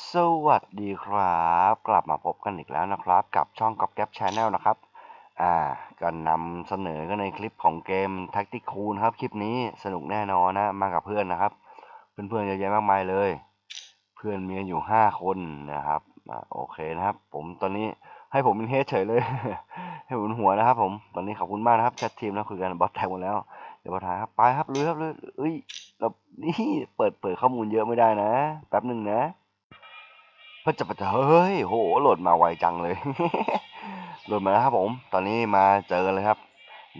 สวัสดีครับ กลับมาพบกันอีกแล้วนะครับ กับช่องก๊อปแก๊ปชาแนลนะครับ อ่าก็นำเสนอกันในคลิปของเกม Tactic Cool นครับคลิปนี้สนุกแน่นอนนะ มากับเพื่อนนะครับ เพื่อนๆเยอะแยะมากมายเลย เพื่อนมีกันอยู่ห้าคนนะครับอ่าโอเคนะครับ ผมตอนนี้ให้ผมเป็นเฮดเฉยเลย ให้ผมเป็นหัวนะครับ ผมตอนนี้ขอบคุณมากนะครับแชททีมแล้วคุยกันบอสแท็กหมดแล้วเดี๋ยวบอสทายครับไปครับเลยครับลุยเอ้ยเรานี่เปิดเปิดข้อมูลเยอะไม่ได้นะแป๊บหนึ่งนะ เพื่อจะไปเฮ้ยโหโหลดมาไวจังเลย โหลดมาแล้วครับผม ตอนนี้มาเจอกันเลยครับ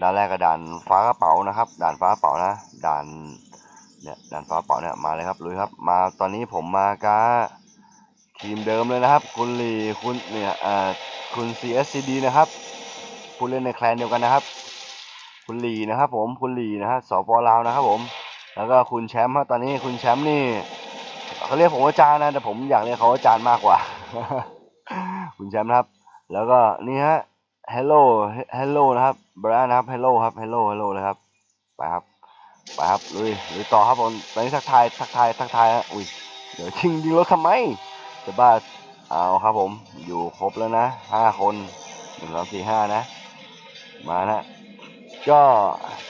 ด่านแรกก็ด่านฟ้ากระเป๋านะครับ ด่านฟ้ากระเป๋านะ ด่านเนี่ยด่านฟ้ากระเป๋าเนี่ยมาเลยครับลุยครับ มาตอนนี้ผมมากับทีมเดิมเลยนะครับ คุณลีคุณเนี่ยอ่าคุณ CSCD นะครับผู้เล่นในแคลนเดียวกันนะครับ คุณลีนะครับผมคุณลีนะฮะสปลาวนะครับผม แล้วก็คุณแชมป์ครับตอนนี้คุณแชมป์นี่ เขาเรียกผมว่าอาจารย์นะแต่ผมอยากเรียกเขาว่าอาจารย์มากกว่า คุณแชมป์นะครับ แล้วก็นี่ฮะ hello hello นะครับบรานนะครับ hello ครับ hello hello เลยครับไปครับไปครับลุยลุยต่อครับผมตอนนี้ทักทายทักทายทักทายฮะอุ้ยเดี๋ยวชิงดีรถทำไมจะบ้าเอาครับผมอยู่ครบแล้วนะห้าคนหนึ่งสองสี่ห้านะ มานะก็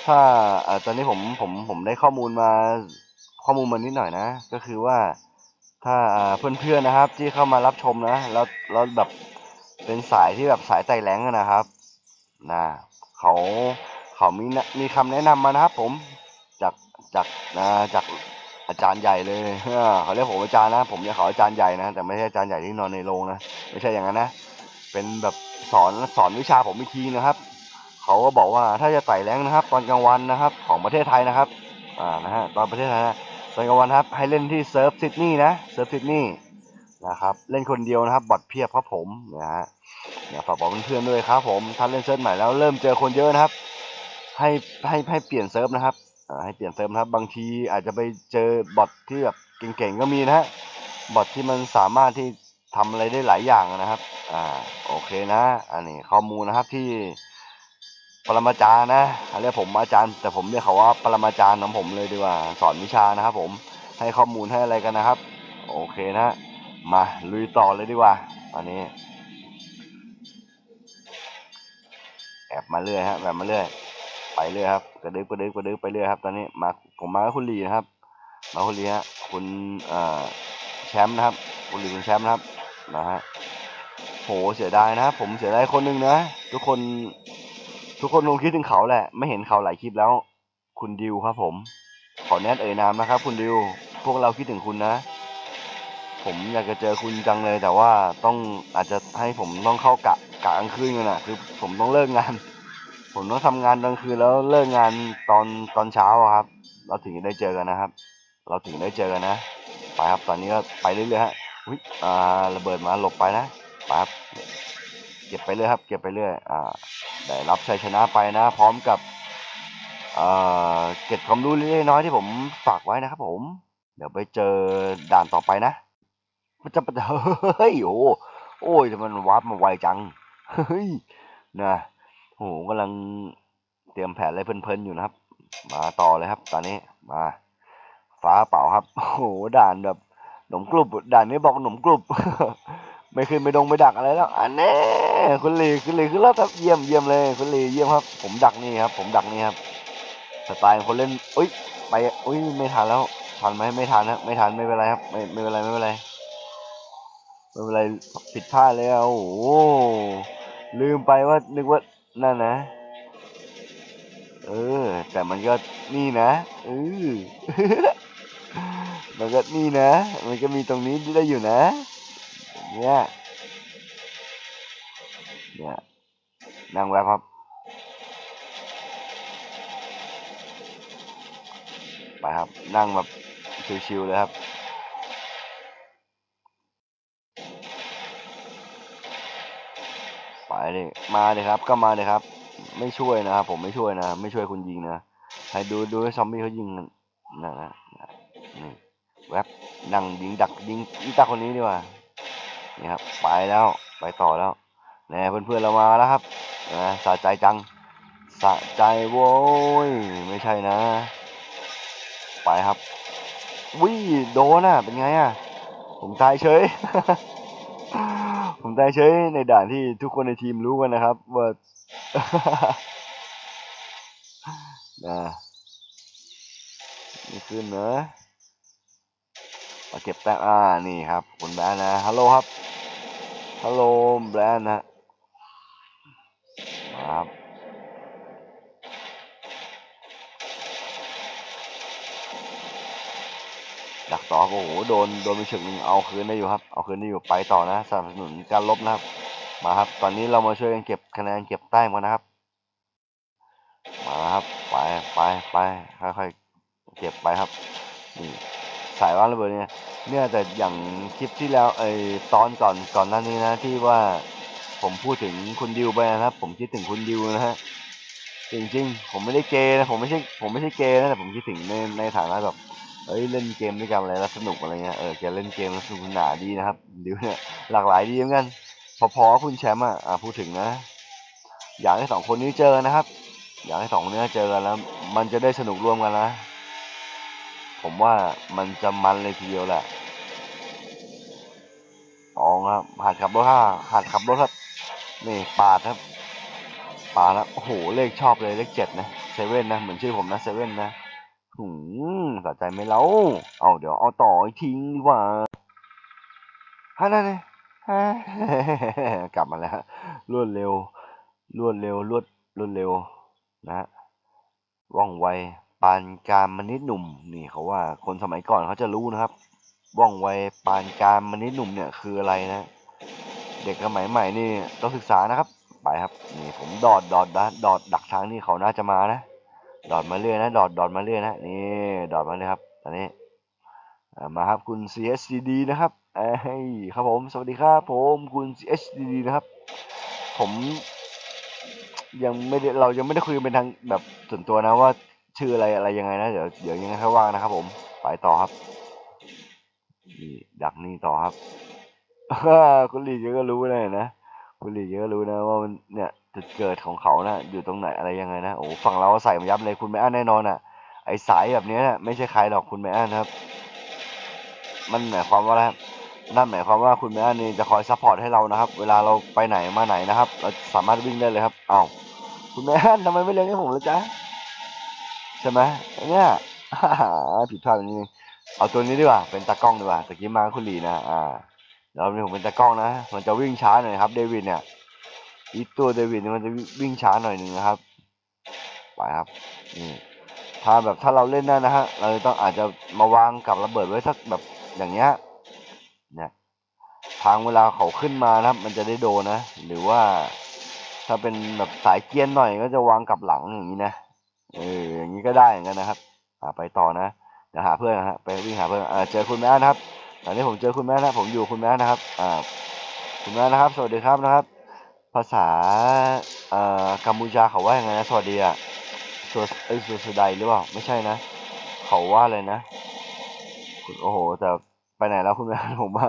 ถ้าตอนนี้ผมผมผมได้ข้อมูลมา ข้อมูลมานิดหน่อยนะ ก็คือว่าถ้าเพื่อนๆนะครับ ที่เข้ามารับชมนะแล้วแล้วแบบเป็นสายที่แบบสายไตแหลงนะครับนะเขาเขามีนะมีคำแนะนำมานะครับผมจากจากนะจากอาจารย์ใหญ่เลยเออเขาเรียกผมอาจารย์นะ ผมเรียกเขาอาจารย์ใหญ่นะแต่ไม่ใช่อาจารย์ใหญ่ที่นอนในโรงนะไม่ใช่อย่างนั้นนะเป็นแบบสอนสอนวิชาผมอีกทีนะครับเขาก็บอกว่าถ้าจะไต่แรงนะครับ ตอนกลางวันนะครับ ของประเทศไทยนะครับอ่านะฮะตอนประเทศไทยนะ ตอนกลางวันครับ ให้เล่นที่เซิร์ฟซิดนีย์นะเซิร์ฟซิดนีย์นะครับ เล่นคนเดียวนะครับบอทเพียบครับผมนะฮะเนี่ยฝากบอกเพื่อนๆด้วยครับผมถ้าเล่นเซิร์ฟใหม่แล้วเริ่มเจอคนเยอะนะครับ ให้ให้ให้เปลี่ยนเซิร์ฟนะครับให้เปลี่ยนเซิร์ฟนะครับ บางทีอาจจะไปเจอบอทที่แบบเก่งๆก็มีนะฮะบอทที่มันสามารถที่ทำอะไรได้หลายอย่างนะครับ อ่า โอเคนะ อันนี้ข้อมูลนะครับที่ ปรมาจารย์นะเขาเรียกผมอาจารย์ แต่ผมเรียกเขาว่าปรมาจารย์ของผมเลยดีกว่า สอนวิชานะครับผมให้ข้อมูลให้อะไรกันนะครับ โอเคนะมาลุยต่อเลยดีกว่าตอนนี้ แอบมาเรื่อยฮะแบบมาเรื่อยไปเรื่อยครับกระดึบกระดึบกระดึบไปเรื่อยครับ ตอนนี้มาผมมาคุณลีนะครับ มาคุณลีฮะคุณเอ่อแชมป์นะครับ คุณลีคุณแชมป์นะครับนะฮะโหเสียดายนะผมเสียดายคนหนึ่งนะทุกคน ทุกคนคงคิดถึงเขาแหละ ไม่เห็นเขาหลายคลิปแล้ว คุณดิวครับผม ขอแนทเอ่ยนามนะครับ คุณดิว พวกเราคิดถึงคุณนะ ผมอยากจะเจอคุณจังเลย แต่ว่าต้องอาจจะให้ผมต้องเข้ากะกะกลางคืนกันนะคือผมต้องเลิกงาน ผมต้องทำงานกลางคืนแล้วเลิกงานตอนตอนเช้าครับ เราถึงจะได้เจอกันนะครับ เราถึงได้เจอกันนะ ไปครับ ตอนนี้ก็ไปเรื่อยๆฮะอุ๊ยอ่าระเบิดมาหลบไปนะไปครับเก็บไปเรื่อยครับ เก็บไปเรื่อย อ่า ได้รับชัยชนะไปนะ พร้อมกับเก็บความรู้เล็กน้อยที่ผมฝากไว้นะครับผม เดี๋ยวไปเจอด่านต่อไปนะ มันจะมันจะเฮ้ยโอ้โอ้ยทำไมมันวาร์ปมาไวจัง เฮ้ยนะโหกำลังเตรียมแผนอะไรเพลินๆอยู่นะครับ มาต่อเลยครับ ตอนนี้มา ฟ้าเปล่าครับโอ้โหด่านแบบหนมกรุบด่านนี้บอกหนมกรุบ ไม่ขึ้นไม่ดงไม่ดักอะไรแล้วอันแน่คุณลีคุณลีขึ้นแล้วครับเยี่ยมเยี่ยมเลยคุณลีเยี่ยมครับ ผมดักนี่ครับ ผมดักนี่ครับสไตล์คนเล่นอุ้ยไปอุ้ยไม่ทันแล้วทันไหมไม่ทันนะไม่ทันไม่เป็นไรครับ ไม่ไม่เป็นไรไม่เป็นไรไม่เป็นไรผิดพลาดเลยอะโอ้โหลืมไปว่านึกว่านั่นนะ เออ แต่มันก็นี่นะเออมันก็นี่นะ มันก็มีตรงนี้ได้อยู่นะ เนี่ยเนี่ยนั่งแวบครับ ไปครับ นั่งแบบชิวๆเลยครับไปเลยมาเลยครับ ก็มาเลยครับ ไม่ช่วยนะครับผมไม่ช่วยนะ ไม่ช่วยคุณยิงนะให้ดูดูซอมบี้เขายิงกันนนะนะนี่แวบนั่งยิงดักยิงยิงตาคนนี้ดีกว่า นี่ครับไปแล้วไปต่อแล้วแน่เพื่อนๆเรามาแล้วครับนะสะใจจังสะใจโว้ยไม่ใช่นะ ไปครับวิโดนอะเป็นไงอะผมตายเฉย ผมตายเฉยในด่านที่ทุกคนในทีมรู้กันนะครับว่านะนี่ขึ้นเนอะมาเก็บแต้มอ่านี่ครับคุณแบนนะฮัลโหลครับ ฮัลโหลแบรนด์นะมาครับดักต่อครับโอ้โหโดนโดนไปฉึกหนึงเอาคืนได้อยู่ครับ เอาคืนได้อยู่ไปต่อนะสนับสนุนการลบนะครับ มาครับ ตอนนี้เรามาช่วยกันเก็บคะแนนเก็บแต้มกันนะครับ มาครับไปไปไปค่อยๆเก็บไปครับนี่ สายว่านระเบิดเนี่ยเนี่ยแต่อย่างคลิปที่แล้วไอ้ตอนก่อนก่อนหน้านี้นะ ที่ว่าผมพูดถึงคุณดิวไปนะครับ ผมคิดถึงคุณดิวนะฮะจริงๆ ผมไม่ได้เกย์นะผมไม่ใช่ผมไม่ใช่เกย์นะแต่ผมคิดถึงในในฐานะแบบเอ้ยเล่นเกมด้วยกันอะไรแล้วสนุกอะไรเงี้ยเออแกเล่นเกมแล้วสนุกสนาดีนะครับดิวเนี่ยหลากหลายดีเหมือนกันพอๆคุณแชมป์อะอะพูดถึงนะอยากให้สองคนนี้เจอนะครับ อยากให้สองคนนี้เจอกันแล้ว มันจะได้สนุกร่วมกันนะ ผมว่ามันจะมันเลยทีเดียวแหละสองครับหัดขับรถห้าหัดขับรถครับ นี่ปาดครับ ปาดแล้วโอ้โห เลขชอบเลยเลขเจ็ดนะเซเว่นนะ เหมือนชื่อผมนะเซเว่นนะหืมสะใจไหมเล่าเอาเดี๋ยวเอาต่ออีกทิ้งดีกว่าฮะนั่นไงฮะกลับมาแล้วรวดเร็ว รวดเร็ว รวดรวดเร็ว นะว่องไว ปานการมนิดหนุ่มนี่เขาว่าคนสมัยก่อนเขาจะรู้นะครับ ว่องไวปานการมนิดหนุ่มเนี่ยคืออะไรนะ เด็กสมัยใหม่นี่ต้องศึกษานะครับ ไปครับนี่ผมดอดดอดดอดดักทางนี่เขาน่าจะมานะ ดอดมาเรื่อยนะ ดอดดอดมาเรื่อยนะนี่ดอดมาเลยครับตอนนี้มาครับคุณ CSDD นะครับเอ้ยครับผมสวัสดีครับผมคุณ CSDD นะครับ ผมยังไม่ได้เรายังไม่ได้คุยเป็นทางแบบส่วนตัวนะว่า ชื่ออะไรอะไรยังไงนะ เดี๋ยวเดี๋ยวยังไงค่อยว่างนะครับผม ไปต่อครับ นี่ดักนี่ต่อครับคุณหลีเยอะก็รู้เลยนะคุณหลีเยอะก็รู้นะว่ามันเนี่ยจุดเกิดของเขานะอยู่ตรงไหนอะไรยังไงนะโอ้ฝั่งเราใส่มายับเลยคุณไม่อั้นแน่นอนอะ ไอสายแบบนี้นะไม่ใช่ใครหรอกคุณไม่อั้นนครับ มันหมายความว่าอะไรนั่นหมายความว่าคุณแม่อันนี่จะคอยซัพพอร์ตให้เรานะครับ เวลาเราไปไหนมาไหนนะครับ เราสามารถวิ่งได้เลยครับ เอ้าคุณแม่อันทำไมไม่เลี้ยงให้ผมเลยจ๊ะ ใช่ไหมเนี่ยผิดพลาดแบบนี้เองเอาตัวนี้ดีกว่า เป็นตากล้องดีกว่าตะกี้มาคุณหลีนะอ่าแล้วนี่ผมเป็นตากล้องนะมันจะวิ่งช้าหน่อยครับเดวิดเนี่ยอีตัวเดวิดเนี่ยมันจะวิ่งช้าหน่อยหนึ่งนะครับไปครับนี่ถ้าแบบถ้าเราเล่นได้นะฮะเราจะต้องอาจจะมาวางกับระเบิดไว้สักแบบอย่างเงี้ยเนี่ยทางเวลาเขาขึ้นมานะครับ มันจะได้โดนนะ หรือว่าถ้าเป็นแบบสายเกียนหน่อยก็จะวางกับหลังอย่างนี้นะเออ อย่างนี้ก็ได้เหมือนกันนะครับอ่าไปต่อนะเดี๋ยวหาเพื่อนนะฮะไปวิ่งหาเพื่อนอ่าเจอคุณแม่นะครับตอนนี้ผมเจอคุณแม่นะผมอยู่คุณแม่นะครับอ่าคุณแม่นะครับ สวัสดีครับนะครับ ภาษาเอ่อกัมพูชาเขาว่ายังไงนะสวัสดีอะสวเอ้สวสดายหรือเปล่าไม่ใช่นะ เขาว่าอะไรนะคุณโอ้โหแต่ไปไหนแล้วคุณแม่ผมว่า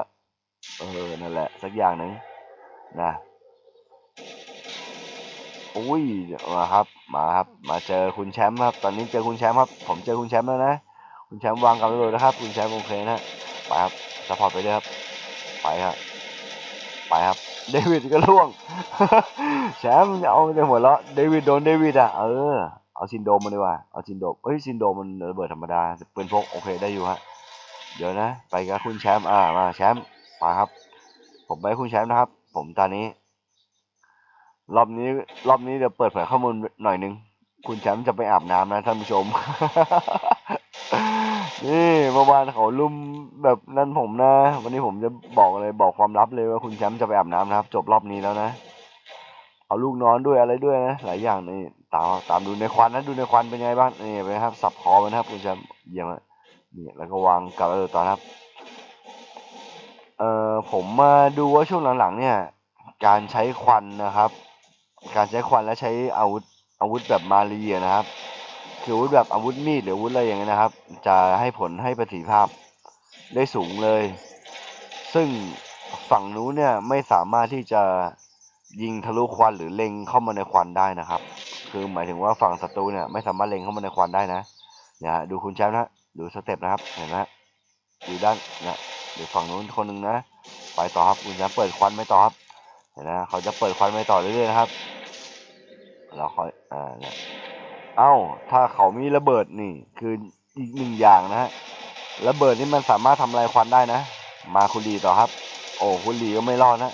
เออนั่นแหละ สักอย่างหนึ่งนะ อุ้ยมาครับ มาครับ มาเจอคุณแชมป์ครับ ตอนนี้เจอคุณแชมป์ครับ ผมเจอคุณแชมป์แล้วนะ คุณแชมป์วางกับระเบิดนะครับ คุณแชมป์โอเคนะไปครับสปอร์ตไปเลยครับ ไปครับ ไปครับ เดวิดก็ล่วง แชมป์เอาแต่หัวเราะ เดวิดโดนเดวิดอะ เออ เอาซินโดมมาดีกว่า เอาซินโดมเอ้ยซินโดมมันระเบิดธรรมดาปืนพกโอเคได้อยู่ฮะ เดี๋ยวนะ ไปกับคุณแชมป์ อ่า มาแชมป์ มาครับ ผมไปคุณแชมป์นะครับ ผมตอนนี้ รอบนี้ รอบนี้เดี๋ยวเปิดเผยข้อมูลหน่อยนึง คุณแชมป์จะไปอาบน้ำนะท่านผู้ชม นี่เมื่อวานเขาลุมแบบนั้นผมนะ วันนี้ผมจะบอกเลยบอกความลับเลยว่าคุณแชมป์จะไปอาบน้ำนะครับ จบรอบนี้แล้วนะ เอาลูกนอนด้วยอะไรด้วยนะ หลายอย่างนี่ตามตามดูในควันนะดูในควันเป็นไงบ้างนี่ไปครับ สับคอไปนะครับ คุณแชมป์เยี่ยมนี่แล้วก็วางกับเออต่อนครับ เอ่อผมมาดูว่าช่วงหลังๆ เนี่ย การใช้ควันนะครับ การใช้ควันและใช้อาวุธอาวุธแบบมารีอะนะครับคืออาวุธแบบอาวุธมีดหรืออาวุธอะไรอย่างเงี้ยนะครับ จะให้ผลให้ประสิทธิภาพได้สูงเลย ซึ่งฝั่งนู้นเนี่ยไม่สามารถที่จะยิงทะลุควันหรือเล็งเข้ามาในควันได้นะครับ คือหมายถึงว่าฝั่งศัตรูเนี่ยไม่สามารถเล็งเข้ามาในควันได้นะเนี่ยฮะดูคุณแชมป์นะดูสเต็ปนะครับเห็นไหมฮะดูด้านเนะเดี๋ยวฝั่งนู้นคนหนึ่งนะ ไปต่อครับคุณจะเปิดควันไม่ต่อครับเห็นนะเขาจะเปิดควันไม่ต่อเรื่อยๆนะครับ เราคอยอ่าเนี่ยเอ้า ถ้าเขามีระเบิดนี่ คืออีกหนึ่งอย่างนะฮะระเบิดนี่มันสามารถทำลายควันได้นะ มาคุณลีต่อครับ โอ้คุณลีก็ไม่รอดนะ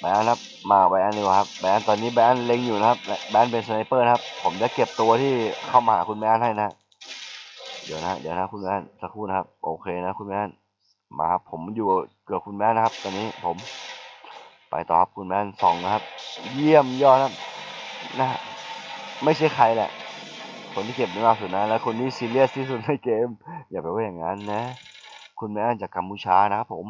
แบนครับ มาแบนดีกว่าครับแบนตอนนี้แบนเล็งอยู่นะครับแบนเป็นสไนเปอร์นะครับ ผมจะเก็บตัวที่เข้ามาหาคุณแบนให้นะ เดี๋ยวนะ เดี๋ยวนะคุณแบนสักครู่นะครับ โอเคนะคุณแบนมาครับ ผมอยู่เกับคุณแบนนะครับ ตอนนี้ผม ไปต่อครับคุณแบนสองนะครับ เยี่ยมยอดครับนะไม่ใช่ใครแหละ คนที่เก็บได้มากสุดนะ และคนที่ซีเรียสที่สุดในเกม อย่าไปว่าอย่างนั้นนะ คุณแม่จากกัมพูชานะครับผม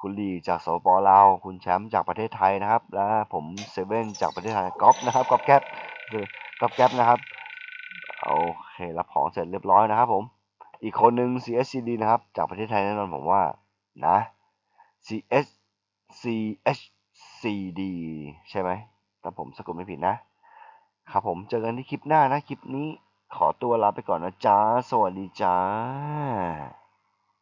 คุณลีจากสปปลาว คุณแชมป์จากประเทศไทยนะครับ และผมเซเว่นจากประเทศไทยก๊อฟนะครับก๊อฟแก๊ปคือก๊อฟแก๊ปนะครับโอเครับของเสร็จเรียบร้อยนะครับผม อีกคนหนึ่ง CSCD นะครับ จากประเทศไทยแน่นอนผมว่านะ CS CD ใช่ไหมถ้าผมสะกดไม่ผิดนะ ครับผมเจอกันที่คลิปหน้านะ คลิปนี้ขอตัวลาไปก่อนนะจ้า สวัสดีจ้า